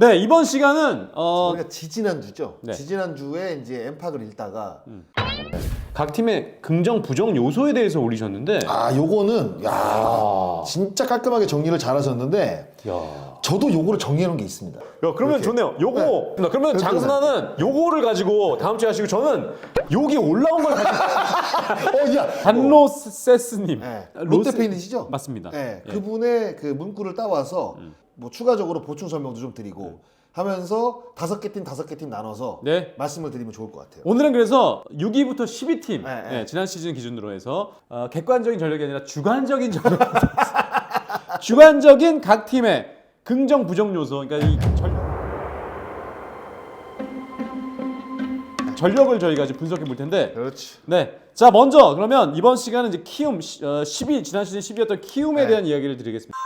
네 이번 시간은 어, 우리가 지지난 주죠. 네. 지지난 주에 이제 엠팍을 읽다가 각 팀의 긍정 부정 요소에 대해서 올리셨는데 아 요거는 야 아, 진짜 깔끔하게 정리를 잘하셨는데 야. 저도 요거를 정리해 놓은 게 있습니다. 야, 그러면 이렇게. 좋네요. 요거 나 그러면 장순아는 요거를 가지고 다음 주에 하시고 저는 여기 올라온 걸 가지고 어, 야. 단로세스님 네. 로세- 롯데 페인이시죠? 맞습니다. 네. 예. 그분의 그 문구를 따와서 뭐 추가적으로 보충 설명도 좀 드리고 하면서 다섯 개 팀 다섯 개 팀 나눠서 네. 말씀을 드리면 좋을 것 같아요. 오늘은 그래서 6위부터 12팀 네, 네. 지난 시즌 기준으로 해서 어, 객관적인 전력이 아니라 주관적인 전력 주관적인 각 팀의 긍정 부정 요소 그러니까 이 전... 전력 을 저희가 이제 분석해 볼 텐데 그렇지. 네. 자, 먼저 그러면 이번 시간은 이제 키움 시- 어, 10위 지난 시즌 10위였던 키움에 네. 대한 이야기를 드리겠습니다.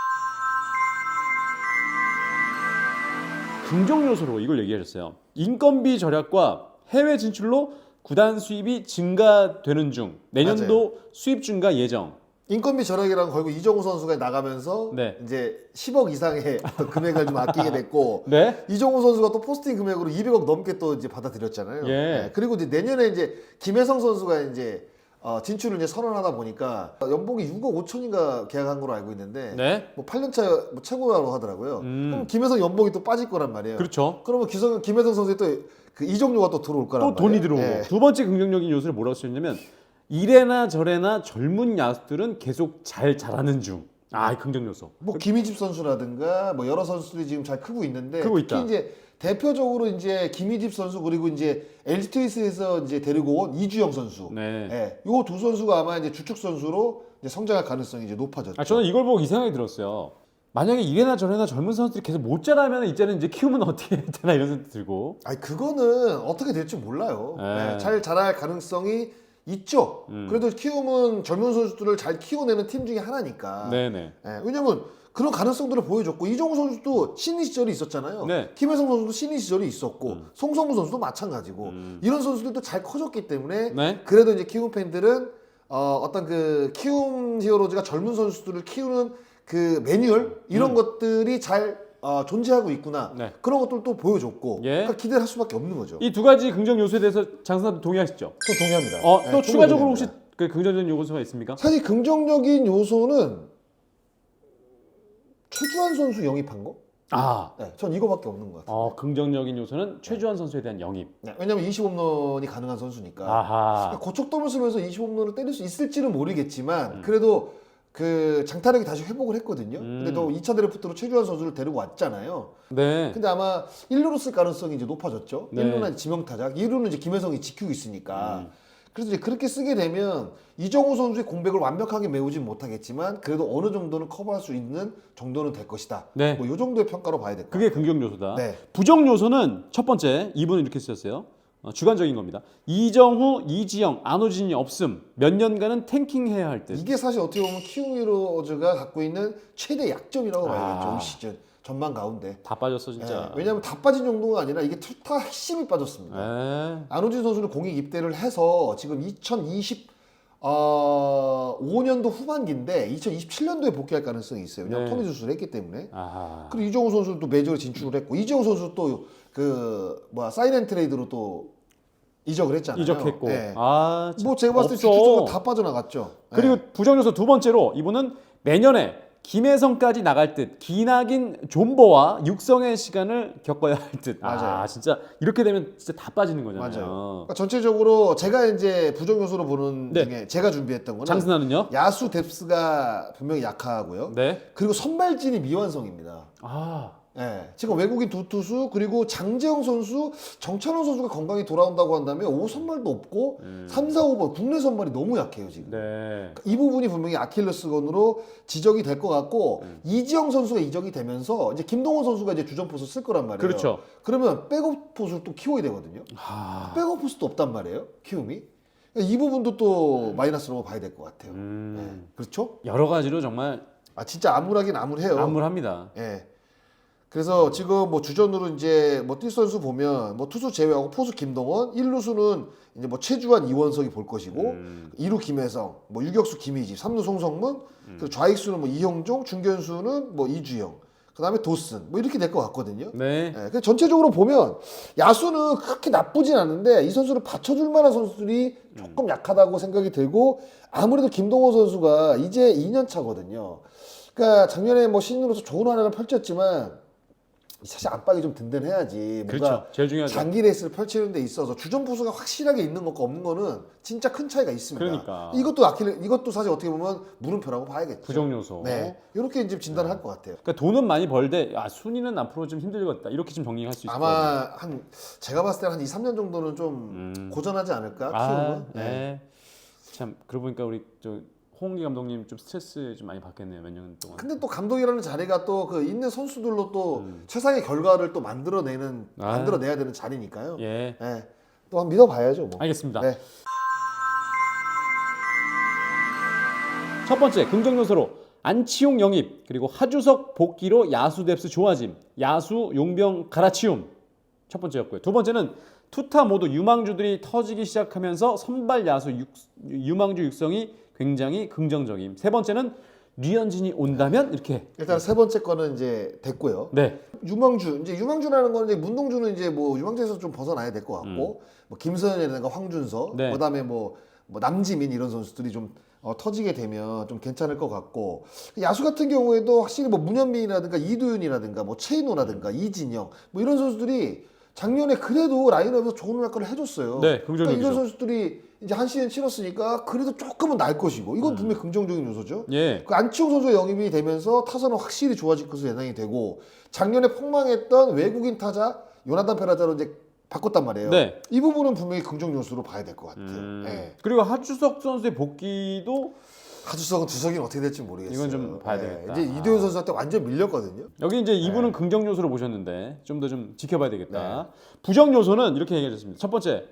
긍정 요소로 이걸 얘기하셨어요. 인건비 절약과 해외 진출로 구단 수입이 증가되는 중 내년도 수입 증가 예정. 인건비 절약이랑 걸고 이정우 선수가 나가면서 네. 이제 10억 이상의 어떤 금액을 좀 아끼게 됐고 네. 이정우 선수가 또 포스팅 금액으로 200억 넘게 또 이제 받아들였잖아요. 예. 네, 그리고 이제 내년에 이제 김혜성 선수가 이제 어, 진출을 이제 선언하다 보니까 연봉이 6억 5천인가 계약한 걸로 알고 있는데 네. 뭐 8년차 뭐 최고라고 하더라고요. 음. 그럼 김혜성 연봉이 또 빠질 거란 말이에요. 그렇죠. 그러면 기성 김혜성 선수의 또그 이정료가 또 들어올 거란 또 말이에요. 돈이 들어오고. 예. 두 번째 긍정적인 요소를 뭐라고 쓰냐면 이래나 저래나 젊은 야수들은 계속 잘 자라는 중. 아, 이 긍정 요소. 뭐 김희집 선수라든가 뭐 여러 선수들이 지금 잘 크고 있는데 크고 특히 있다. 이제 대표적으로 이제 김희집 선수 그리고 이제 LG 트윈스에서 이제 데리고 온 이주영 선수. 네. 예. 요두 선수가 아마 이제 주축 선수로 이제 성장할 가능성이 이제 높아졌죠. 아, 저는 이걸 보고 이 생각이 들었어요. 만약에 이래나 저래나 젊은 선수들이 계속 못 자라면 이제는 이제 키우면 어떻게 해야 되나 이런 생각 들고. 아니 그거는 어떻게 될지 몰라요. 네. 예, 잘 자랄 가능성이 있죠. 음. 그래도 키움은 젊은 선수들을 잘 키워내는 팀 중에 하나니까. 네네. 예, 왜냐면 그런 가능성들을 보여줬고 이종우 선수도 신인 시절이 있었잖아요. 네. 김혜성 선수도 신인 시절이 있었고 음. 송성무 선수도 마찬가지고 음. 이런 선수들도 잘 커졌기 때문에 네. 그래도 이제 키움 팬들은 어, 어떤 그 키움 히어로즈가 젊은 선수들을 키우는 그 매뉴얼 이런 것들이 잘 어, 존재하고 있구나 음. 네. 그런 것들도 보여줬고 예. 그러니까 기대를 할 수밖에 없는 거죠. 이 두 가지 긍정 요소에 대해서 장선아도 동의하시죠? 또 동의합니다. 어, 네, 또 추가적으로 혹시 동의합니다. 그 긍정적인 요소가 있습니까? 사실 긍정적인 요소는 최주환 선수 영입한 거? 아, 네, 전 이거밖에 없는 것 같아요. 어, 긍정적인 요소는 최주환 선수에 대한 영입. 네, 왜냐면 20홈런이 가능한 선수니까. 아하. 고척돔을 쓰면서 20홈런을 때릴 수 있을지는 모르겠지만 음. 그래도 그 장타력이 다시 회복을 했거든요. 음. 근데 또 2차 드래프트로 최주환 선수를 데리고 왔잖아요. 네. 근데 아마 1루로 쓸 가능성이 이제 높아졌죠. 네. 1루는 지명타작, 2루는 이제 김혜성이 지키고 있으니까. 음. 그래서 이제 그렇게 쓰게 되면 이정우 선수의 공백을 완벽하게 메우진 못하겠지만 그래도 어느 정도는 커버할 수 있는 정도는 될 것이다. 네. 뭐 이 정도의 평가로 봐야 될것 그게 같아요. 긍정 요소다. 네. 부정 요소는 첫 번째, 이분은 이렇게 쓰셨어요. 어, 주관적인 겁니다. 이정후, 이지영, 안호진이 없음. 몇 년간은 탱킹해야 할 듯. 이게 사실 어떻게 보면 키움 히로즈가 갖고 있는 최대 약점이라고 봐야겠죠. 아. 올 시즌 전반 가운데. 다 빠졌어 진짜. 예, 왜냐하면 다 빠진 정도가 아니라 이게 투타 핵심이 빠졌습니다. 에. 안호진 선수는 공익 입대를 해서 지금 2020 어, 5년도 후반기인데 2027년도에 복귀할 가능성이 있어요. 왜냐면 네. 토미 수술을 했기 때문에. 아하. 그리고 이정우 선수는 또 메이저에 진출을 했고 이정우 선수 또그 뭐야 사인앤 트레이드로 또 이적을 했잖아요. 이적했고. 예. 아, 참. 뭐 제가 봤을 때. 주축적으로 다 빠져나갔죠. 예. 그리고 부정 요소 두 번째로 이분은 내년에 김혜성까지 나갈 듯 기나긴 존버와 육성의 시간을 겪어야 할 듯. 아, 맞아요. 진짜 이렇게 되면 진짜 다 빠지는 거잖아요. 맞아요. 그러니까 전체적으로 제가 이제 부정 요소로 보는 네. 중에 제가 준비했던 거는 장순아는요? 야수 뎁스가 분명히 약하고요. 네. 그리고 선발진이 미완성입니다. 아. 예. 지금 외국인 두 투수 그리고 장재영 선수, 정찬원 선수가 건강히 돌아온다고 한다면 5 선발도 없고 음. 3, 4, 5번 국내 선발이 너무 약해요 지금. 네. 이 부분이 분명히 아킬레스건으로 지적이 될 것 같고 음. 이지영 선수가 이적이 되면서 이제 김동원 선수가 이제 주전 포수 쓸 거란 말이에요. 그렇죠. 그러면 백업 포수를 또 키워야 되거든요. 아. 백업 포수도 없단 말이에요. 키움이. 그러니까 이 부분도 또 마이너스로 봐야 될 것 같아요. 음. 네. 그렇죠? 여러 가지로 정말 아 진짜 암울하긴 암울해요. 암울합니다. 예. 그래서 지금 뭐 주전으로 이제 뭐뛸 선수 보면 뭐 투수 제외하고 포수 김동원, 1루수는 이제 뭐 최주환, 이원석이 볼 것이고 음. 2루 김혜성, 뭐 유격수 김희지, 3루 송성문, 그리고 좌익수는 뭐 이형종, 중견수는 뭐 이주영. 그다음에 도슨 뭐 이렇게 될 것 같거든요. 네. 예, 그 전체적으로 보면 야수는 그렇게 나쁘진 않은데 이 선수를 받쳐줄 만한 선수들이 조금 약하다고 생각이 들고 아무래도 김동호 선수가 이제 2년 차거든요. 그러니까 작년에 뭐 신인으로서 좋은 활약을 펼쳤지만 사실 안방이 좀 든든해야지 뭔가 그렇죠. 제일 중요하죠. 장기 레이스를 펼치는 데 있어서 주전 부수가 확실하게 있는 것과 없는 거는 진짜 큰 차이가 있습니다. 그러니까. 이것도 아킬레 이것도 사실 어떻게 보면 물음표라고 봐야겠죠. 부정 요소. 네, 이렇게 이제 진단을 할 것 같아요. 그러니까 돈은 많이 벌되 야, 순위는 앞으로 좀 힘들겠다. 이렇게 좀 정리할 수 있을 것 같아요. 아마 한 제가 봤을 때는 한 2, 3년 정도는 좀 고전하지 않을까 아, 키우는. 네. 네. 참 그러고 보니까 우리 저 홍기 감독님 좀 스트레스 좀 많이 받겠네요. 몇 년 동안. 근데 또 감독이라는 자리가 또 그 있는 선수들로 또 최상의 결과를 또 만들어내는 음. 아. 만들어내야 되는 자리니까요. 예. 네. 또 한번 믿어봐야죠. 뭐. 알겠습니다. 네. 첫 번째 긍정 요소로 안치용 영입 그리고 하주석 복귀로 야수 뎁스 좋아짐 야수 용병 갈아치움 첫 번째였고요 두 번째는 투타 모두 유망주들이 터지기 시작하면서 선발 야수 육, 유망주 육성이 굉장히 긍정적임 세 번째는 류현진이 온다면 이렇게 일단 세 번째 거는 이제 됐고요. 네 유망주 이제 유망주라는 거는 이제 문동주는 이제 뭐 유망주에서 좀 벗어나야 될 것 같고 뭐 김서현이라든가 황준서 음. 네. 그다음에 뭐, 뭐 남지민 이런 선수들이 좀 어, 터지게 되면 좀 괜찮을 것 같고 야수 같은 경우에도 확실히 뭐 문현민이라든가 이도윤이라든가 뭐 최인호라든가 이진영 뭐 이런 선수들이 작년에 그래도 라인업에서 좋은 역할을 해줬어요. 네, 그러니까 긍정적이죠. 이런 선수들이 이제 한 시즌 치렀으니까 그래도 조금은 날 것이고 이건 분명 히 긍정적인 요소죠. 예. 그 안치홍 선수의 영입이 되면서 타선은 확실히 좋아질 것으로 예상이 되고 작년에 폭망했던 외국인 타자 요나단 페라자로 이제 바꿨단 말이에요. 네. 이 부분은 분명히 긍정 요소로 봐야 될 것 같아요. 음. 예. 그리고 하주석 선수의 복귀도 하주석은 주석이는 어떻게 될지 모르겠어요. 이건 좀 봐야 예. 되겠다. 이제 이도현 선수한테 완전 밀렸거든요. 여기 이제 이분은 네. 긍정 요소로 보셨는데 좀 더 좀 지켜봐야 되겠다. 부정 요소는 이렇게 얘기하셨습니다. 첫 번째,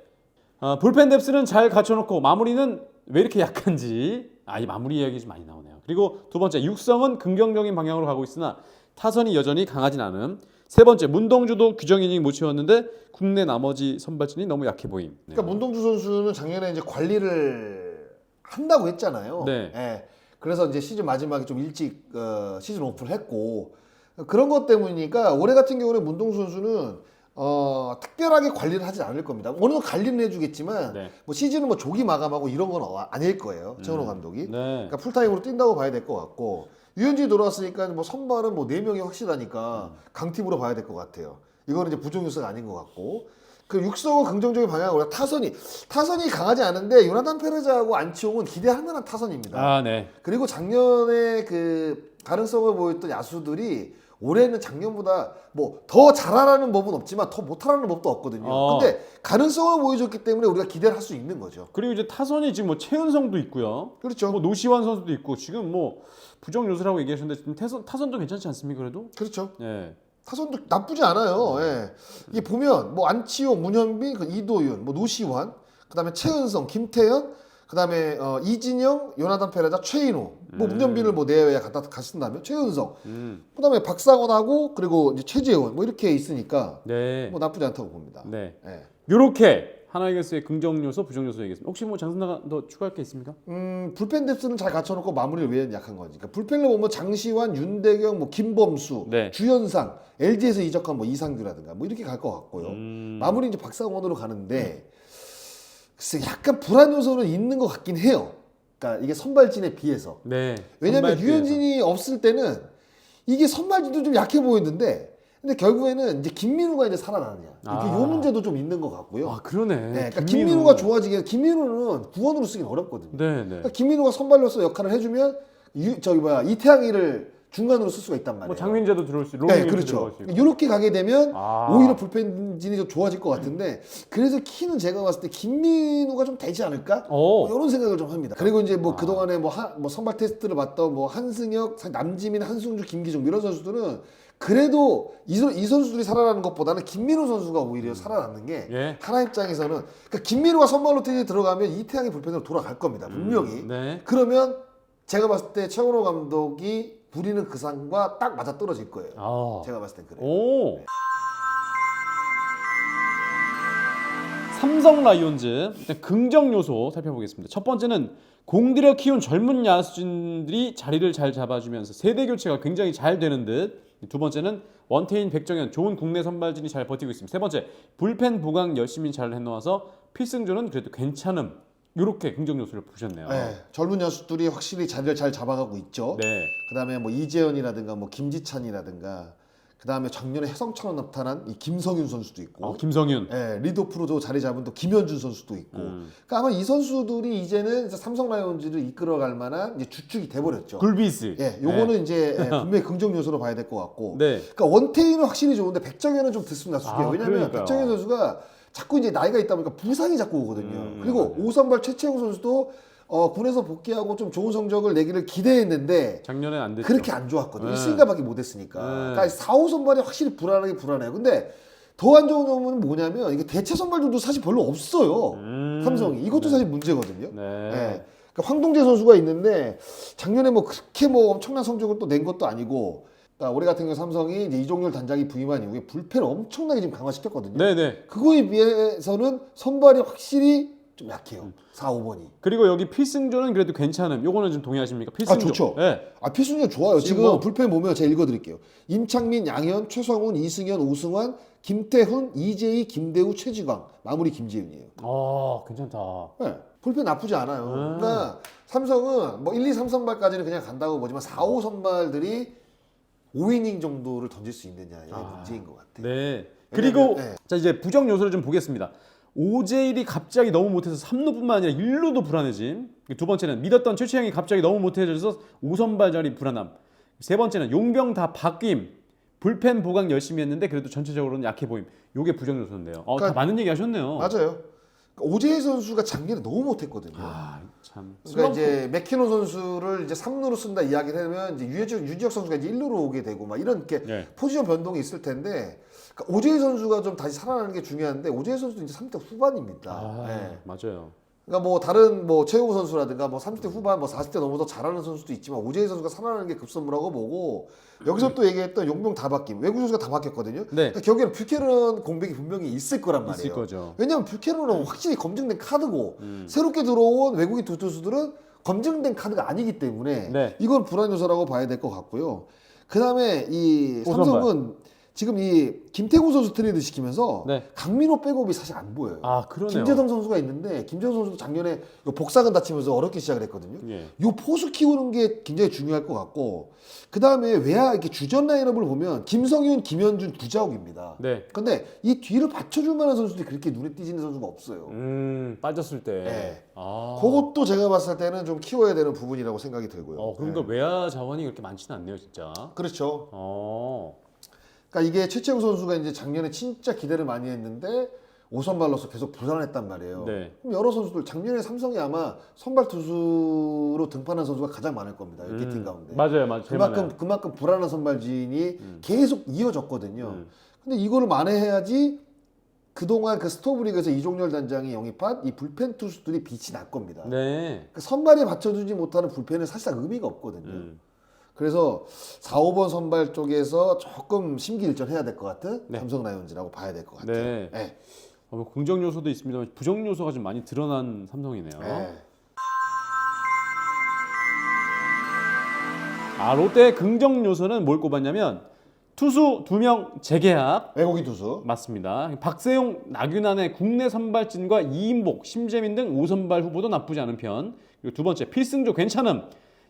어, 불펜 뎁스는 잘 갖춰놓고 마무리는 왜 이렇게 약한지 아 이 마무리 이야기 좀 많이 나오네요. 그리고 두 번째, 육성은 긍정적인 방향으로 가고 있으나 타선이 여전히 강하진 않음. 세 번째, 문동주도 규정 이닝 못 채웠는데 국내 나머지 선발진이 너무 약해 보임. 네. 그러니까 문동주 선수는 작년에 이제 관리를 한다고 했잖아요. 네. 예. 그래서 이제 시즌 마지막에 좀 일찍 어, 시즌 오픈을 했고 그런 것 때문이니까 올해 같은 경우는 문동주 선수는 어, 특별하게 관리를 하지 않을 겁니다. 어느 정도 관리는 해주겠지만 네. 뭐 시즌은 뭐 조기 마감하고 이런 건 어- 아닐 거예요. 최원호 감독이. 네. 그러니까 풀타임으로 뛴다고 봐야 될 것 같고 유현진이 돌아왔으니까 뭐 선발은 뭐 네 명이 확실하니까 강팀으로 봐야 될 것 같아요. 이거는 이제 부정 요소가 아닌 것 같고 그 육성은 긍정적인 방향으로 타선이 타선이 강하지 않은데 요나단 페르자하고 안치홍은 기대할 만한 타선입니다. 아 네. 그리고 작년에 그 가능성을 보였던 야수들이 올해는 작년보다 뭐 더 잘하라는 법은 없지만 더 못하라는 법도 없거든요. 어. 근데 가능성을 보여줬기 때문에 우리가 기대를 할 수 있는 거죠. 그리고 이제 타선이 지금 뭐 최은성도 있고요. 그렇죠. 뭐 노시환 선수도 있고 지금 뭐 부정 요소라고 얘기하셨는데 지금 타선 타선도 괜찮지 않습니까? 그래도? 그렇죠. 예. 타선도 나쁘지 않아요. 예. 이게 보면 뭐 안치홍, 문현빈, 그 이도윤, 뭐 노시환, 그다음에 최은성, 김태현, 그다음에 어, 이진영, 요나단 페레자, 최인호, 뭐 문현빈을 뭐 내외에 갖다 가신다면 최은성, 음. 그다음에 박상원하고 그리고 이제 최재원 뭐 이렇게 있으니까 네. 뭐 나쁘지 않다고 봅니다. 네. 예. 요렇게 하나이글스의 긍정 요소, 부정 요소 얘기했습니다. 혹시 뭐 장선아가 더 추가할 게 있습니까? 음, 불펜 뎁스는 잘 갖춰놓고 마무리를 왜 약한 거지? 그러니까 불펜을 보면 장시환, 윤대경, 뭐 김범수, 네. 주현상, LG에서 이적한 뭐 이상규라든가 뭐 이렇게 갈 것 같고요. 음. 마무리 이제 박상원으로 가는데 글쎄 약간 불안 요소는 있는 것 같긴 해요. 그러니까 이게 선발진에 비해서 네. 왜냐면 선발 유현진이 없을 때는 이게 선발진도 좀 약해 보이는데 근데 결국에는 이제 김민우가 이제 살아나느냐 이게 아. 요 문제도 좀 있는 것 같고요. 아 그러네. 네, 그러니까 김민우. 김민우가 좋아지게 김민우는 구원으로 쓰긴 어렵거든요. 네, 네. 그러니까 김민우가 선발로서 역할을 해주면 유, 저기 뭐야 이태양이를 중간으로 쓸 수가 있단 말이에요. 뭐 장민재도 들어올 수, 있고, 네, 그렇죠. 이렇게 가게 되면 아. 오히려 불펜진이 좀 좋아질 것 같은데 그래서 키는 제가 봤을 때 김민우가 좀 되지 않을까? 오. 뭐 이런 생각을 좀 합니다. 그리고 이제 아. 뭐 그동안에 뭐, 하, 뭐 선발 테스트를 봤던 뭐 한승혁, 남지민, 한승주, 김기종 이런 선수들은 그래도 이, 선- 이 선수들이 살아나는 것보다는 김민우 선수가 오히려 살아남는 게 예. 하나 입장에서는 그러니까 김민우가 선발 로 테스트에 들어가면 이태양이 불펜으로 돌아갈 겁니다. 분명히. 네. 그러면 제가 봤을 때 최원호 감독이 부리는 그 상과 딱 맞아 떨어질 거예요. 아. 제가 봤을 땐 그래요. 오. 삼성 라이온즈 일단 긍정 요소 살펴보겠습니다. 첫 번째는 공들여 키운 젊은 야수진들이 자리를 잘 잡아주면서 세대 교체가 굉장히 잘 되는 듯 두 번째는 원태인, 백정현 좋은 국내 선발진이 잘 버티고 있습니다. 세 번째 불펜 보강 열심히 잘 해놓아서 필승조는 그래도 괜찮음. 이렇게 긍정 요소를 보셨네요. 네, 젊은 야수들이 확실히 자리를 잘 잡아가고 있죠. 네. 그다음에 뭐 이재현이라든가 뭐 김지찬이라든가 그 다음에 작년에 해성처럼 나타난 이 김성윤 선수도 있고 어, 김성윤. 예, 리드오프로도 자리 잡은 또 김현준 선수도 있고 음. 그러니까 아마 이 선수들이 이제는 이제 삼성 라이온즈를 이끌어갈 만한 이제 주축이 돼버렸죠. 굴비스. 예, 요거는 이제 예, 분명히 긍정 요소로 봐야 될 것 같고 네. 그러니까 원태인은 확실히 좋은데 백정현은 좀 들쑥 날쑥해요. 아, 왜냐하면 그러니까요. 백정현 선수가 자꾸 이제 나이가 있다 보니까 부상이 자꾸 오거든요. 음, 그리고 오선발 최채용 선수도 어, 군에서 복귀하고 좀 좋은 성적을 내기를 기대했는데 작년에 안 됐죠. 그렇게 안 좋았거든요. 네. 1승가밖에 못 했으니까. 네. 그러니까 4, 5 선발이 확실히 불안하게 불안해요. 근데 더 안 좋은 점은 뭐냐면 이게 대체 선발들도 사실 별로 없어요. 음. 삼성이 이것도 사실 문제거든요. 네. 예. 그러니까 황동재 선수가 있는데 작년에 뭐 그렇게 뭐 엄청난 성적을 또 낸 것도 아니고 그러니까 올해 같은 경우 삼성이 이제 이종렬 단장이 부임한 이후에 불펜을 엄청나게 지금 강화시켰거든요. 네, 네. 그거에 비해서는 선발이 확실히 좀 약해요. 음. 4, 5번이. 그리고 여기 필승조는 그래도 괜찮음. 요거는 좀 동의하십니까? 필승조. 좋죠. 네. 아 필승조 좋아요. 지금 지금 뭐- 불펜 보면 제가 읽어드릴게요. 임창민, 양현, 최성훈, 이승현, 오승환, 김태훈, 이재희, 김대우, 최지광 마무리 김재윤이에요. 아, 괜찮다. 네, 불펜 나쁘지 않아요. 음. 그러니까 삼성은 뭐 1, 2, 3 선발까지는 그냥 간다고 보지만 4, 5 선발들이 5이닝 정도를 던질 수 있느냐의 아. 문제인 것 같아요. 네. 그리고 왜냐면, 네. 자 이제 부정 요소를 좀 보겠습니다. 오제일이 갑자기 너무 못해서 3루뿐만 아니라 1루도 불안해짐. 두 번째는 믿었던 최치영이 갑자기 너무 못해져서 5선발 자리 불안함. 세 번째는 용병 다 바뀜. 불펜 보강 열심히 했는데 그래도 전체적으로는 약해 보임. 요게 부정 요소인데요. 어, 다 그러니까- 맞는 얘기 하셨네요. 맞아요. 그러니까 오재희 선수가 작년에 너무 못했거든요. 아, 참. 그러니까 이제 맥키노 선수를 이제 3루로 쓴다 이야기를 하면 이제 유지혁, 유지혁 선수가 이제 1루로 오게 되고 막 이런 게 네. 포지션 변동이 있을 텐데 그러니까 오재희 선수가 좀 다시 살아나는 게 중요한데 오재희 선수도 이제 3대 후반입니다. 아, 예. 맞아요. 그러니까 뭐 다른 뭐 최우호 선수라든가 뭐 30대 후반 뭐 40대 넘어서 잘하는 선수도 있지만 오재희 선수가 살아나는 게 급선무라고 보고 여기서 또 얘기했던 용병 다 바뀜 외국 선수가 다 바뀌었거든요. 네. 그러니까 결국에는 뷰캐런 공백이 분명히 있을 거란 말이에요. 있을 거죠. 왜냐하면 뷰캐런은 확실히 검증된 카드고 음. 새롭게 들어온 외국인 두 투수들은 검증된 카드가 아니기 때문에 네. 이건 불안 요소라고 봐야 될 것 같고요. 그 다음에 이 오선발. 삼성은 지금 이 김태구 선수 트레이드 시키면서 네. 강민호 백업이 사실 안 보여요. 아, 그러네요. 김재성 선수가 있는데 김재성 선수도 작년에 요 복사근 다치면서 어렵게 시작을 했거든요. 예. 요 포수 키우는 게 굉장히 중요할 것 같고 그 다음에 외야 이렇게 주전 라인업을 보면 김성윤, 김현준, 구자욱입니다. 네. 근데 이 뒤를 받쳐줄 만한 선수들이 그렇게 눈에 띄지는 선수가 없어요. 음, 빠졌을 때. 네. 아. 그것도 제가 봤을 때는 좀 키워야 되는 부분이라고 생각이 들고요. 어, 그러니까 네. 외야 자원이 그렇게 많지는 않네요, 진짜. 그렇죠. 어. 그러니까 이게 최채영 선수가 이제 작년에 진짜 기대를 많이 했는데 오선발로서 계속 불안했단 말이에요. 네. 그럼 여러 선수들 작년에 삼성이 아마 선발 투수로 등판한 선수가 가장 많을 겁니다. 이렇게 팀 가운데. 음. 맞아요, 맞아요. 제일 그만큼 많아요. 그만큼 불안한 선발진이 계속 이어졌거든요. 음. 근데 이거를 만회해야지 그동안 그 스토브리그에서 이종렬 단장이 영입한 이 불펜 투수들이 빛이 날 겁니다. 네. 그 선발에 받쳐주지 못하는 불펜은 사실상 의미가 없거든요. 음. 그래서 4, 5번 선발 쪽에서 조금 심기일전해야 될 것 같은 네. 삼성 라이온즈라고 봐야 될 것 같아요. 네. 네. 어, 뭐 긍정 요소도 있습니다만 부정 요소가 좀 많이 드러난 삼성이네요. 네. 아 롯데 긍정 요소는 뭘 꼽았냐면 투수 두 명 재계약 외국인 투수. 맞습니다. 박세용, 나균안의 국내 선발진과 이인복, 심재민 등 5선발 후보도 나쁘지 않은 편. 그리고 두 번째 필승조 괜찮음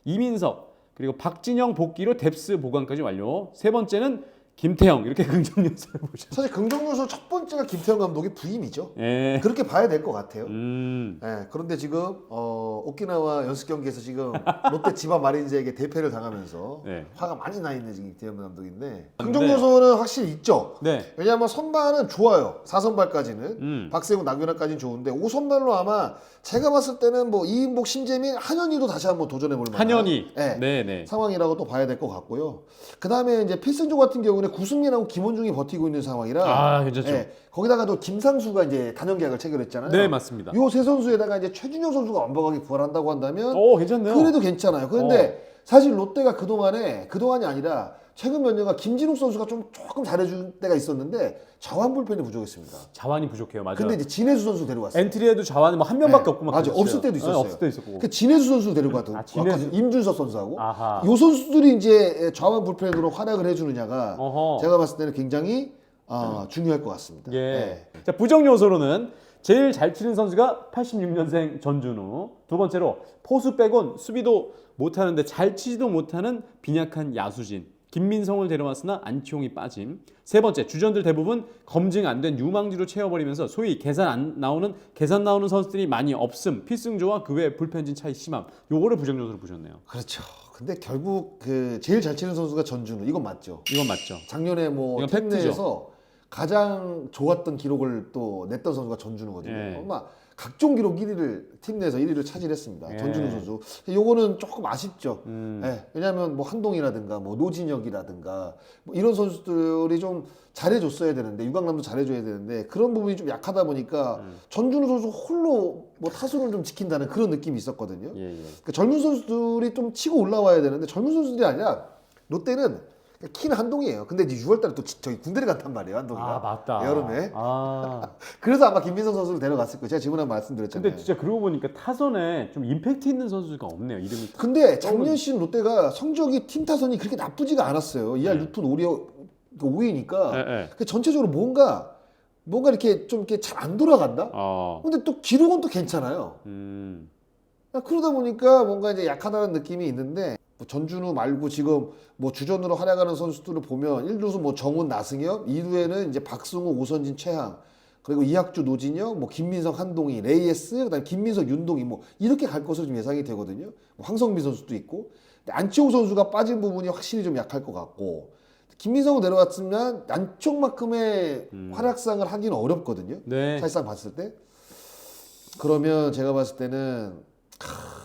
이민석 그리고 박진영 복귀로 뎁스 보강까지 완료. 세 번째는 김태형 이렇게 긍정 요소를 보셨. 사실 긍정 요소 첫 번째가 김태형 감독의 부임이죠. 예. 그렇게 봐야 될 것 같아요. 음. 네, 그런데 지금 어, 오키나와 연습 경기에서 지금 롯데 지바 마린즈에게 대패를 당하면서 네. 화가 많이 나 있는 지금 김태형 감독인데 근데- 긍정 요소는 확실히 있죠. 네. 왜냐하면 선발은 좋아요. 4선발까지는 음. 박세웅, 나균아까지는 좋은데 5선발로 아마 제가 봤을 때는 뭐 이인복, 신재민, 한현희도 다시 한번 도전해 볼 만한 한현희. 네, 네, 네. 상황이라고 또 봐야 될 것 같고요. 그 다음에 이제 필승조 같은 경우는 구승민하고 김원중이 버티고 있는 상황이라 아, 괜찮죠. 네, 거기다가 또 김상수가 이제 단연 계약을 체결했잖아요. 네, 맞습니다. 요 세 선수에다가 이제 최준영 선수가 완벽하게 부활한다고 한다면 오, 괜찮네요. 그래도 괜찮아요. 그런데 사실 롯데가 그동안에 그동안이 아니라 최근 몇 년간 김진욱 선수가 좀 조금 잘해준 때가 있었는데 자완 불펜이 부족했습니다. 자완이 부족해요. 맞아요. 근데 이제 진해수 선수 데려왔어요. 엔트리에도 자완이 뭐한 명밖에 네, 없고 막 맞아. 그랬어요. 없을 때도 있었어요. 네, 없을 때도 있었고. 그 진해수 선수 데리고 왔던 아, 진해수. 임준석 선수하고 아하. 요 선수들이 이제 좌완 불펜으로 활약을 해주느냐가 어허. 제가 봤을 때는 굉장히 어, 중요할 것 같습니다. 예. 네. 자 부정 요소로는 제일 잘 치는 선수가 86년생 전준우. 두 번째로 포수 빼곤 수비도 못하는데 잘 치지도 못하는 빈약한 야수진. 김민성을 데려왔으나 안치홍이 빠짐. 세 번째 주전들 대부분 검증 안 된 유망주로 채워버리면서 소위 계산 안 나오는 계산 나오는 선수들이 많이 없음. 필승조와 그 외 불펜진 차이 심함. 요거를 부정 요소로 보셨네요. 그렇죠. 근데 결국 그 제일 잘 치는 선수가 전준우. 이건 맞죠. 이건 맞죠. 작년에 뭐 이건 팀 팩트죠. 내에서 가장 좋았던 기록을 또 냈던 선수가 전준우거든요. 예. 아마 각종 기록 1위를 팀 내에서 1위를 차지했습니다. 예. 전준우 선수. 요거는 조금 아쉽죠. 음. 예, 왜냐하면 뭐 한동이라든가 뭐 노진혁이라든가 뭐 이런 선수들이 좀 잘해줬어야 되는데 유강남도 잘해줘야 되는데 그런 부분이 좀 약하다 보니까 음. 전준우 선수 홀로 뭐 타순을 좀 지킨다는 그런 느낌이 있었거든요. 예, 예. 그러니까 젊은 선수들이 좀 치고 올라와야 되는데 젊은 선수들이 아니라 롯데는 키는 한동이에요. 근데 이제 6월달에 또 지- 저기 군대를 갔단 말이에요, 한동이가. 아 맞다. 여름에. 아. 그래서 아마 김민성 선수를 데려갔을 거예요. 제가 지난번에 말씀드렸잖아요. 근데 진짜 그러고 보니까 타선에 좀 임팩트 있는 선수가 없네요. 이름이. 근데 작년 시즌 롯데가 성적이 팀 타선이 그렇게 나쁘지가 않았어요. 2할 네. 6푼 5리 5위니까 예, 예. 전체적으로 뭔가 뭔가 이렇게 좀 이렇게 잘 안 돌아간다. 어. 근데 또 기록은 또 괜찮아요. 음. 그러다 보니까 뭔가 이제 약하다는 느낌이 있는데 뭐 전준우 말고 지금 뭐 주전으로 활약하는 선수들을 보면 1루수 뭐 정훈 나승엽, 2루에는 이제 박승우, 오선진, 최항 그리고 이학주, 노진혁, 뭐 김민석, 한동희, 레이에스, 그다음 김민석, 윤동희 뭐 이렇게 갈 것으로 좀 예상이 되거든요. 뭐 황성민 선수도 있고 근데 안치홍 선수가 빠진 부분이 확실히 좀 약할 것 같고 김민성을 내려왔으면 안쪽만큼의 활약상을 하기는 어렵거든요. 네. 사실상 봤을 때 그러면 제가 봤을 때는 하,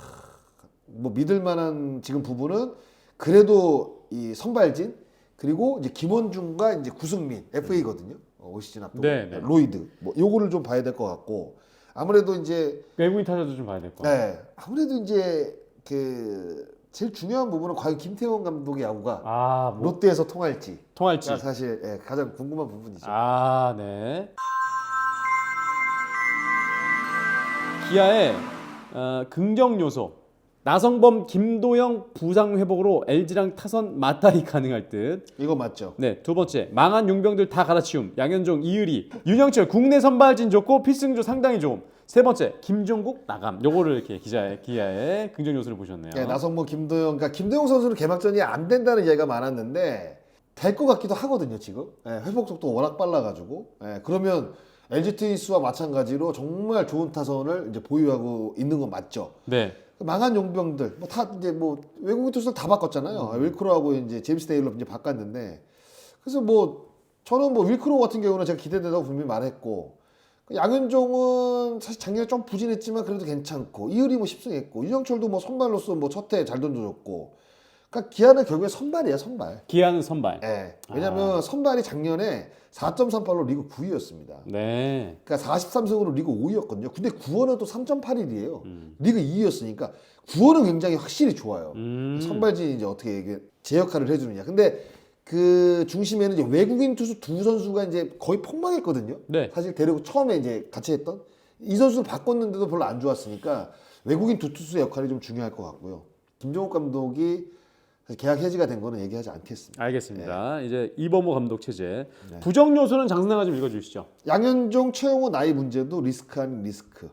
뭐 믿을 만한 지금 부분은 그래도 이 선발진 그리고 이제 김원중과 이제 구승민 FA거든요. 어, 올 시즌 앞두고 네, 네. 로이드 뭐 요거를 좀 봐야 될 것 같고 아무래도 이제 외국인 타자도 좀 봐야 될 거. 같아요. 네 아무래도 이제 그 제일 중요한 부분은 과연 김태원 감독의 야구가 아, 뭐 롯데에서 통할지 통할지. 가 사실 예, 가장 궁금한 부분이죠. 아, 네. 기아의 어, 긍정 요소. 나성범, 김도영 부상 회복으로 LG랑 타선 맞다이 가능할 듯. 이거 맞죠? 네, 두 번째 망한 용병들 다 갈아치움. 양현종, 이의리, 윤영철 국내 선발진 좋고 필승조 상당히 좋음. 세 번째 김종국 나감. 요거를 이렇게 기자의 기아의 긍정 요소를 보셨네요. 예, 나성모, 김도영, 그러니까 김도영 선수는 개막전이 안 된다는 이야기가 많았는데 될 것 같기도 하거든요 지금. 예, 회복 속도 워낙 빨라 가지고. 예, 그러면 LG 트윈스와 마찬가지로 정말 좋은 타선을 이제 보유하고 있는 건 맞죠. 네. 망한 용병들, 뭐 다 이제 뭐 외국인 투수들 다 바꿨잖아요. 윌크로하고 이제 제임스 데일로 이제 바꿨는데. 그래서 뭐 저는 뭐 윌크로 같은 경우는 제가 기대된다고 분명히 말했고. 양현종은 사실 작년에 좀 부진했지만 그래도 괜찮고. 이의리 뭐 10승했고. 윤영철도 뭐 선발로서 뭐 첫해 잘 던져줬고 그러니까 기아는 결국에 선발이에요 선발. 기아는 선발. 예. 왜냐면 선발이 작년에 4.38로 리그 9위였습니다. 네. 그러니까 43승으로 리그 5위였거든요. 근데 9월은 또 3.81이에요. 음. 리그 2위였으니까 9월은 굉장히 확실히 좋아요. 음. 선발진이 이제 어떻게 이게 제 역할을 해주느냐. 근데 그 중심에는 이제 외국인 투수 두 선수가 이제 거의 폭망했거든요. 네. 사실 데리고 처음에 이제 같이 했던 이 선수 바꿨는데도 별로 안 좋았으니까 외국인 두 투수의 역할이 좀 중요할 것 같고요. 김종욱 감독이 계약 해지가 된 거는 얘기하지 않겠습니다. 알겠습니다. 이제 이범호 감독 체제. 네. 부정 요소는 장승나가 좀 읽어주시죠. 양현종, 최용호 나이 문제도 리스크 아닌 리스크.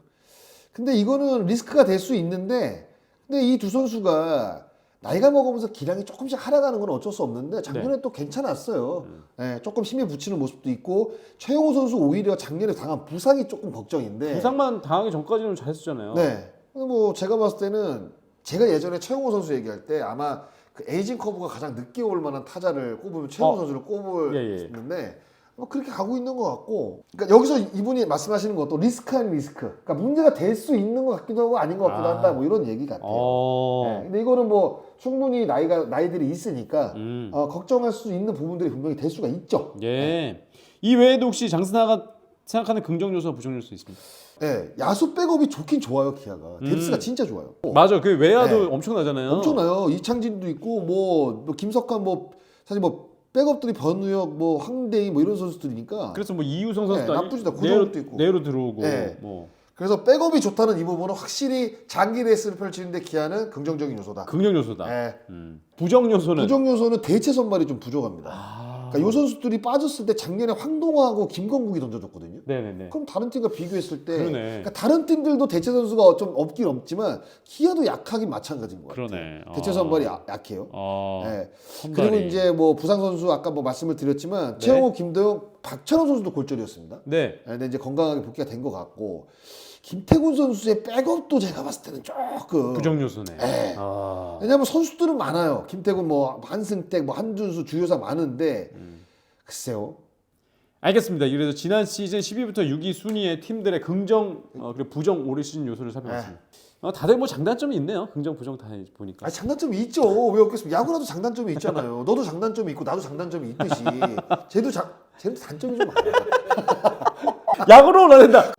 근데 이거는 리스크가 될 수 있는데, 근데 이 두 선수가 나이가 먹으면서 기량이 조금씩 하락하는 건 어쩔 수 없는데 작년에 또 괜찮았어요. 예, 조금 힘에 붙이는 모습도 있고 최용호 선수 오히려 작년에 당한 부상이 조금 걱정인데. 부상만 당하기 전까지는 잘했었잖아요. 네. 근데 뭐 제가 봤을 때는 제가 예전에 최용호 선수 얘기할 때 아마 그 에이징 커브가 가장 늦게 올 만한 타자를 꼽으면 최용호 어. 선수를 꼽을 예, 예. 는데 뭐 그렇게 가고 있는 것 같고 그러니까 여기서 이분이 말씀하시는 것도 리스크한 리스크 그러니까 문제가 될 수 있는 것 같기도 하고 아닌 것 같기도 아. 한다 뭐 이런 얘기 같아요 어. 네, 근데 이거는 뭐 충분히 나이가 나이들이 있으니까 음. 어, 걱정할 수 있는 부분들이 분명히 될 수가 있죠 예. 이 외에도 혹시 장승나가 생각하는 긍정 요소와 부정 요소 있습니까? 네, 야수 백업이 좋긴 좋아요 기아가 뎁스가 진짜 좋아요 맞아. 그 외야도 네. 엄청나잖아요. 엄청나요. 이창진도 있고 뭐, 뭐 김석환 뭐 사실 뭐 백업들이 변우혁, 뭐 황대희 뭐 이런 선수들이니까 그래서 뭐 이우성 선수도 네, 아니- 나쁘지도 않고 내로, 고정도 있고. 내로 들어오고 네. 뭐 그래서 백업이 좋다는 이 부분은 확실히 장기 레이스를 펼치는데 기아는 긍정적인 요소다. 긍정 요소다. 네. 음. 부정 요소는 부정 요소는 대체 선발이 좀 부족합니다. 아. 그러니까 요 선수들이 빠졌을 때 작년에 황동화하고 김건국이 던져줬거든요. 네네네. 그럼 다른 팀과 비교했을 때 그러네. 그러니까 다른 팀들도 대체 선수가 좀 없긴 없지만 기아도 약하긴 마찬가지인 것 같아요. 그러네. 대체 아. 선발이 약- 약해요. 어. 네. 선발이. 그리고 이제 뭐 부상 선수 아까 뭐 말씀을 드렸지만 네. 최영호, 김도영, 박찬호 선수도 골절이었습니다. 네. 네, 근데 이제 건강하게 복귀가 된 것 같고 김태군 선수의 백업도 제가 봤을 때는 조금 부정 요소네. 네. 아. 왜냐하면 선수들은 많아요. 김태군 뭐 한승택 뭐 한준수 주효사 많은데 음. 글쎄요. 알겠습니다. 그래서 지난 시즌 10위부터 6위 순위의 팀들의 긍정 어, 그리고 부정 올 시즌 요소를 살펴봤습니다. 어, 다들 뭐 장단점이 있네요. 긍정 부정 다 보니까. 아 장단점이 있죠. 왜 없겠습니까? 야구라도 장단점이 있잖아요. 너도 장단점이 있고 나도 장단점이 있듯이 쟤도 장 쟤도 단점이 좀 많아요. 야구로 올라야 된다.